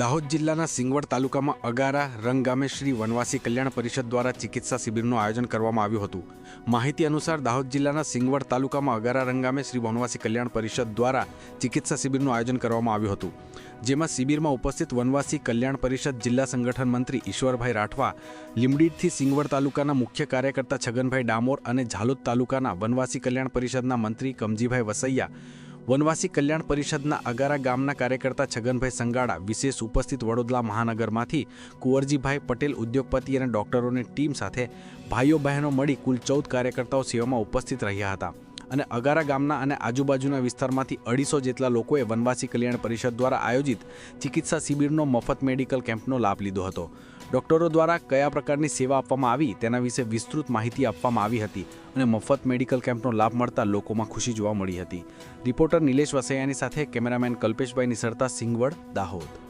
દાહોદ જિલ્લાના સિંગવડ તાલુકામાં અગારા રંગ ગામે શ્રી વનવાસી કલ્યાણ પરિષદ દ્વારા ચિકિત્સા શિબિરનું આયોજન કરવામાં આવ્યું હતું. માહિતી અનુસાર દાહોદ જિલ્લાના સિંગવડ તાલુકામાં અગારા રંગ ગામે શ્રી વનવાસી કલ્યાણ પરિષદ દ્વારા ચિકિત્સા શિબિરનું આયોજન કરવામાં આવ્યું હતું. જેમાં શિબિરમાં ઉપસ્થિત વનવાસી કલ્યાણ પરિષદ જિલ્લા સંગઠન મંત્રી ઈશ્વરભાઈ રાઠવા લીમડીથી સિંગવડ તાલુકાના મુખ્ય કાર્યકર્તા છગનભાઈ ડામોર અને ઝાલોદ તાલુકાના વનવાસી કલ્યાણ પરિષદના મંત્રી કમજીભાઈ વસૈયા વનવાસી કલ્યાણ પરિષદના અગારા ગામના કાર્યકર્તા છગનભાઈ સંગાડા, વિશેષ ઉપસ્થિત વડોદરા મહાનગરમાંથી કુંવરજીભાઈ પટેલ ઉદ્યોગપતિ અને ડોક્ટરોની ટીમ સાથે ભાઈઓ બહેનો મળી કુલ ચૌદ કાર્યકર્તાઓ સેવામાં ઉપસ્થિત રહ્યા હતા. અને અગારા ગામના અને આજુબાજુના વિસ્તારમાંથી અઢીસો જેટલા લોકોએ વનવાસી કલ્યાણ પરિષદ દ્વારા આયોજિત ચિકિત્સા શિબિરનો મફત મેડિકલ કેમ્પનો લાભ લીધો હતો. ડોક્ટરો દ્વારા કયા પ્રકારની સેવા આપવામાં આવી તેના વિશે વિસ્તૃત માહિતી આપવામાં આવી હતી અને મફત મેડિકલ કેમ્પનો લાભ મળતા લોકોમાં ખુશી જોવા મળી હતી. રિપોર્ટર નિલેશ વસૈયાની સાથે કેમેરામેન કલ્પેશભાઈ નિસરતા, સિંગવડ, દાહોદ.